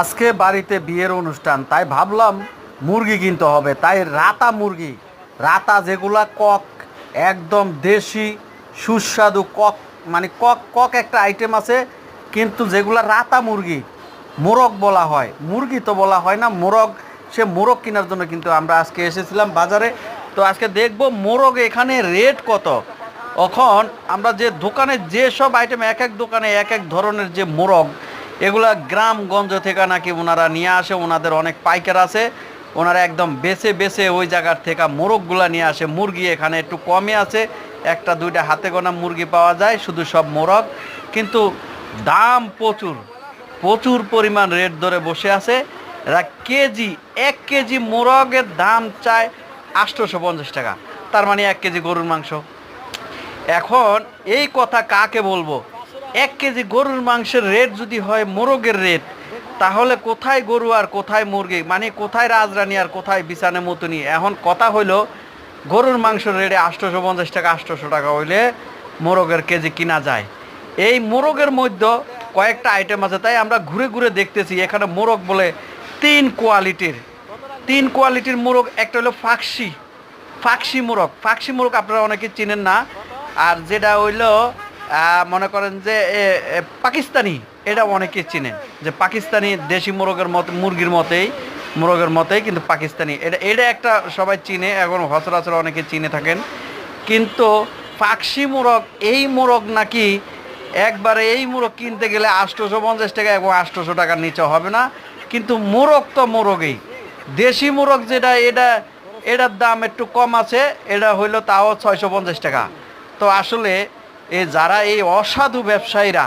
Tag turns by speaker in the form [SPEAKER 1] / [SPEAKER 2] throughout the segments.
[SPEAKER 1] আজকে বাড়িতে বিয়ের অনুষ্ঠান, তাই ভাবলাম মুরগি কিনতে হবে। তাই রাতা মুরগি, রাতা যেগুলা কক, একদম দেশি, সুস্বাদু কক মানে কক কক একটা আইটেম আছে, কিন্তু যেগুলা রাতা মুরগি, মোরগ বলা হয়। মুরগি তো বলা হয় না, মোরগ, সে মোরগ কেনার জন্য কিন্তু আমরা আজকে এসেছিলাম বাজারে। তো আজকে দেখব মোরগ এখানে রেট কত। এখন আমরা যে দোকানে, যে সব আইটেম এক এক দোকানে এক এক ধরনের যে মোরগ এগুলা গ্রামগঞ্জ থেকে নাকি ওনারা নিয়ে আসে, ওনাদের অনেক পাইকার আছে। ওনারা একদম বেছে বেছে ওই জায়গার থেকে মোরগগুলা নিয়ে আসে। মুরগি এখানে একটু কমে আছে, একটা, দুইটা হাতে গোনা মুরগি পাওয়া যায়, শুধু সব মোরগ। কিন্তু দাম প্রচুর প্রচুর পরিমাণ রেট ধরে বসে আছে। এরা কেজি, এক কেজি মোরগের দাম চায় আটশোশো পঞ্চাশ টাকা, তার মানে এক কেজি গরুর মাংস। এখন এই কথা কাকে বলব? এক কেজি গরুর মাংসের রেট যদি হয় মোরগের রেট, তাহলে কোথায় গরু আর কোথায় মুরগি? মানে কোথায় রাজরানী আর কোথায় বিছানে মতনি? এখন কথা হইল, গরুর মাংসের রেটে আটশোশো পঞ্চাশ টাকা, আটশোশো টাকা হইলে মোরগের কেজি কিনা যায়। এই মোরগের মধ্যে কয়েকটা আইটেম আছে, তাই আমরা ঘুরে ঘুরে দেখতেছি, এখানে মোরগ বলে তিন কোয়ালিটির। তিন কোয়ালিটির মোরগ, একটা হলো ফাক্সি ফাক্সি মোরগ। ফাক্সি মোরগ আপনারা অনেকে চিনেন না। আর যেটা হইল মনে করেন যে পাকিস্তানি, এটা অনেকে চিনেন যে পাকিস্তানি দেশি মোরগের মতো, মুরগির মতেই, মোরগের মতেই কিন্তু পাকিস্তানি। এটা এটা একটা সবাই চিনে, এখন সচরাচর অনেকে চিনে থাকেন। কিন্তু পাকশি মোরগ, এই মোরগ নাকি একবারে এই মোরগ কিনতে গেলে আটশোশো পঞ্চাশ টাকা এবং আটশোশো টাকার নিচে হবে না। কিন্তু মোরগ তো মোরগেই। দেশি মোরগ যেটা, এটা, এটার দাম একটু কম আছে, এটা হইল তাও ছয়শো পঞ্চাশ টাকা। তো আসলে এই যারা এই অসাধু ব্যবসায়ীরা,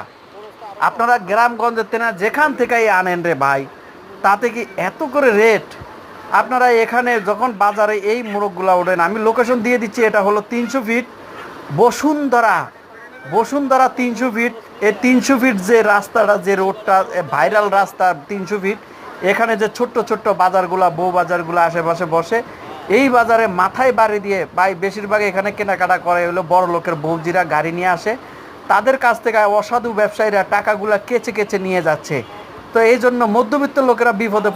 [SPEAKER 1] আপনারা গ্রামগঞ্জের তেনা যেখান থেকেই আনেন রে ভাই, তাতে কি এত করে রেট আপনারা এখানে যখন বাজারে এই মোরগগুলা ওঠেন, আমি লোকেশন দিয়ে দিচ্ছি, এটা হলো তিনশো ফিট বসুন্ধরা। বসুন্ধরা তিনশো ফিট এই তিনশো ফিট যে রাস্তাটা, যে রোডটা ভাইরাল রাস্তা তিনশো ফিট এখানে যে ছোট্ট ছোট্ট বাজারগুলা, বউ বাজারগুলো আশেপাশে বসে এই বাজারে মাথায় বাড়ি দিয়ে ভাই বেশিরভাগ এখানে কেনাকাটা করে হলো বড় লোকের বৌজিরা গাড়ি নিয়ে আসে। তাদের কাছ থেকে অসাধু ব্যবসায়ীরা টাকাগুলা কেচে কেচে নিয়ে যাচ্ছে। তো এই জন্য মধ্যবিত্ত লোকেরা বিপদে